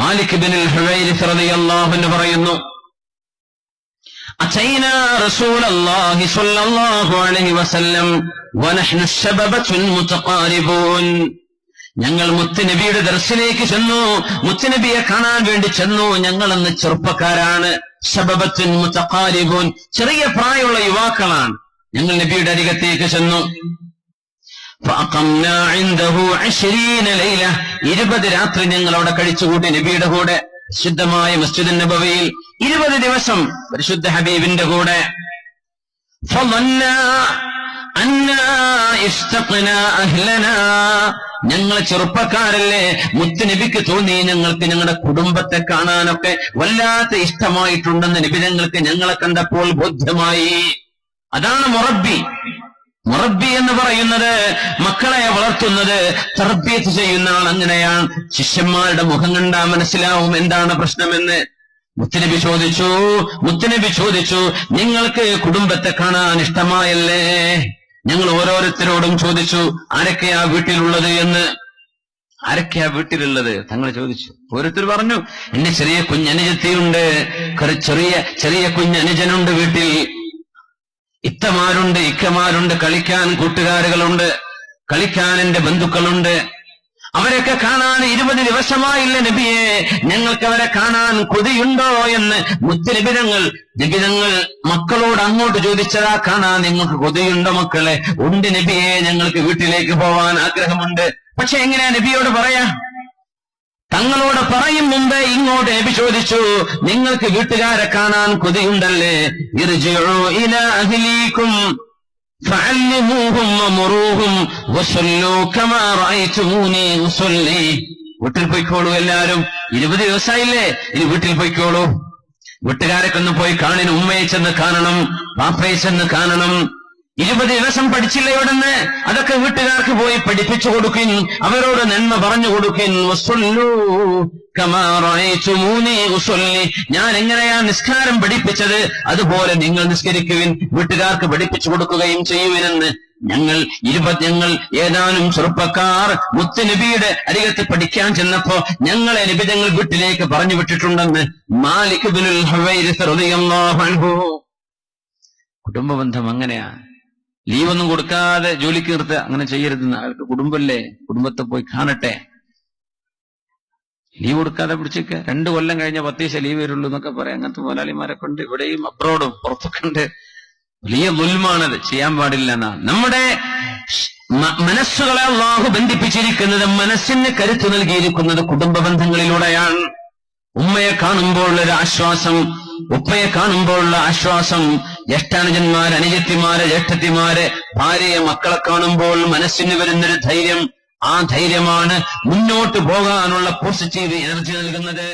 മാലിക് ബിനിൽ ഹുവൈരിസ് റളിയല്ലാഹു അൻഹു പറയുന്നു റസൂലല്ലാഹി സ്വല്ലല്ലാഹു അലൈഹി വസല്ലം വനഹ്നു ശബബത്തുൻ മുതഖാരിബൂൻ. ഞങ്ങൾ മുത്തുനബിയുടെ ദർശനേക്ക് ചെന്നു മുത്തുനബിയെ കാണാൻ വേണ്ടി ചെന്നു. ഞങ്ങളെന്ന് ചെറുപ്പക്കാരാണ്. ശബബത്തുൻ മുത്തഖാരിബൂൻ ചെറിയ പ്രായമുള്ള യുവാക്കളാണ്. ഞങ്ങൾ നബിയുടെ അരികത്തേക്ക് ചെന്നു. ഇരുപത് രാത്രി ഞങ്ങൾ അവിടെ കഴിച്ചുകൂട്ടി നബിയുടെ കൂടെ ശുദ്ധമായ മസ്ജിദ് നബവയിൽ. ഇരുപത് ദിവസം പരിശുദ്ധ ഹബീബിന്റെ കൂടെ. ഞങ്ങൾ ചെറുപ്പക്കാരല്ലേ മുത്തുനബിക്ക് തോന്നി ഞങ്ങൾക്ക് ഞങ്ങളുടെ കുടുംബത്തെ കാണാനൊക്കെ വല്ലാത്ത ഇഷ്ടമായിട്ടുണ്ടെന്ന് നിബിധങ്ങൾക്ക് ഞങ്ങളെ കണ്ടപ്പോൾ ബോധ്യമായി. അതാണ് മൊറബി മുറബി എന്ന് പറയുന്നത് മക്കളെ വളർത്തുന്നത് തർബീത്ത് ചെയ്യുന്ന ആൾ അങ്ങനെയാണ്. ശിഷ്യന്മാരുടെ മുഖം കണ്ടാ മനസ്സിലാവും എന്താണ് പ്രശ്നമെന്ന്. മുത്തുനബി ചോദിച്ചു മുത്തുനബി ചോദിച്ചു നിങ്ങൾക്ക് കുടുംബത്തെ കാണാൻ ഇഷ്ടമായല്ലേ? ഞങ്ങൾ ഓരോരുത്തരോടും ചോദിച്ചു ആരൊക്കെയാ വീട്ടിലുള്ളത് എന്ന്? ആരൊക്കെയാ വീട്ടിലുള്ളത്? തങ്ങൾ ചോദിച്ചു. ഓരോരുത്തർ പറഞ്ഞു എന്റെ ചെറിയ കുഞ്ഞനുജത്തിയുണ്ട്. ചെറിയ ചെറിയ കുഞ്ഞനുജനുണ്ട് വീട്ടിൽ. ഇത്തമാരുണ്ട് ഇക്കമാരുണ്ട് കളിക്കാൻ കൂട്ടുകാരുകളുണ്ട് കളിക്കാൻ എന്റെ ബന്ധുക്കളുണ്ട്. അവരൊക്കെ കാണാൻ ഇരുപത് ദിവസമായില്ല നബിയെ? ഞങ്ങൾക്ക് അവരെ കാണാൻ കൊതിയുണ്ടോ എന്ന് മുദ്രബിരങ്ങൾ നിബിതങ്ങൾ മക്കളോട് അങ്ങോട്ട് ചോദിച്ചതാ കാണാൻ നിങ്ങൾക്ക് കൊതിയുണ്ടോ മക്കളെ? ഉണ്ട് നബിയെ ഞങ്ങൾക്ക് വീട്ടിലേക്ക് പോവാൻ ആഗ്രഹമുണ്ട്. പക്ഷെ എങ്ങനെയാ നബിയോട് പറയാ? തങ്ങളോട് പറയും മുമ്പേ ഇങ്ങോട്ട് അഭിശോധിച്ചു. നിങ്ങൾക്ക് വീട്ടുകാരെ കാണാൻ കൊതിയുണ്ടല്ലേ? വീട്ടിൽ പോയിക്കോളൂ എല്ലാരും ഇരുപത് ദിവസമായില്ലേ ഇനി വീട്ടിൽ പോയിക്കോളൂ. വീട്ടുകാരൊക്കെ ഒന്ന് പോയി കാണിന് ഉമ്മയെ ചെന്ന് കാണണം പാപ്പയെ ചെന്ന് കാണണം. ഇരുപത് ദിവസം പഠിച്ചില്ലേ ഇവിടുന്ന്. അതൊക്കെ വീട്ടുകാർക്ക് പോയി പഠിപ്പിച്ചു കൊടുക്കിൻ. അവരോട് നന്മ പറഞ്ഞു കൊടുക്കിൻ. ഞാൻ എങ്ങനെയാ നിസ്കാരം പഠിപ്പിച്ചത്? അതുപോലെ നിങ്ങൾ നിസ്കരിക്കുവിൻ. വീട്ടുകാർക്ക് പഠിപ്പിച്ചു കൊടുക്കുകയും ചെയ്യുവിനെന്ന് ഞങ്ങൾ ഇരുപത് ഞങ്ങൾ ഏതാനും ചെറുപ്പക്കാർ മുത്തുനബിയുടെ അരികത്ത് പഠിക്കാൻ ചെന്നപ്പോ ഞങ്ങളെ നബി ഞങ്ങൾ വീട്ടിലേക്ക് പറഞ്ഞു വിട്ടിട്ടുണ്ടെന്ന് മാലിക് ബിനുൽ കുടുംബ ബന്ധം അങ്ങനെയാ. ലീവൊന്നും കൊടുക്കാതെ ജോലിക്ക് നിർത്തുക അങ്ങനെ ചെയ്യരുതെന്ന് അയാൾക്ക് കുടുംബല്ലേ? കുടുംബത്തെ പോയി കാണട്ടെ. ലീവ് കൊടുക്കാതെ പിടിച്ചേക്ക. രണ്ടു കൊല്ലം കഴിഞ്ഞ പത്ത് ദിവസം ലീവ് വരുള്ളൂ എന്നൊക്കെ പറയാം. അങ്ങനത്തെ മുതലാളിമാരെ കൊണ്ട് ഇവിടെയും അബ്രോഡും പുറത്തൊക്കെ ഉണ്ട്. വലിയ മുൽമാണത്. ചെയ്യാൻ പാടില്ല എന്നാ. നമ്മുടെ മനസ്സുകളെ അള്ളാഹു ബന്ധിപ്പിച്ചിരിക്കുന്നത് മനസ്സിന് കരുത്തു നൽകിയിരിക്കുന്നത് കുടുംബ ബന്ധങ്ങളിലൂടെയാണ്. ഉമ്മയെ കാണുമ്പോൾ ഒരു ആശ്വാസം ഉപ്പയെ കാണുമ്പോഴുള്ള ആശ്വാസം ജ്യേഷ്ഠാനുജന്മാര് അനുജത്തിമാര് ജ്യേഷ്ഠത്തിമാര് ഭാര്യയെ മക്കളെ കാണുമ്പോൾ മനസ്സിന് വരുന്നൊരു ധൈര്യം. ആ ധൈര്യമാണ് മുന്നോട്ട് പോകാനുള്ള പോസിറ്റീവ് എനർജി നൽകുന്നത്.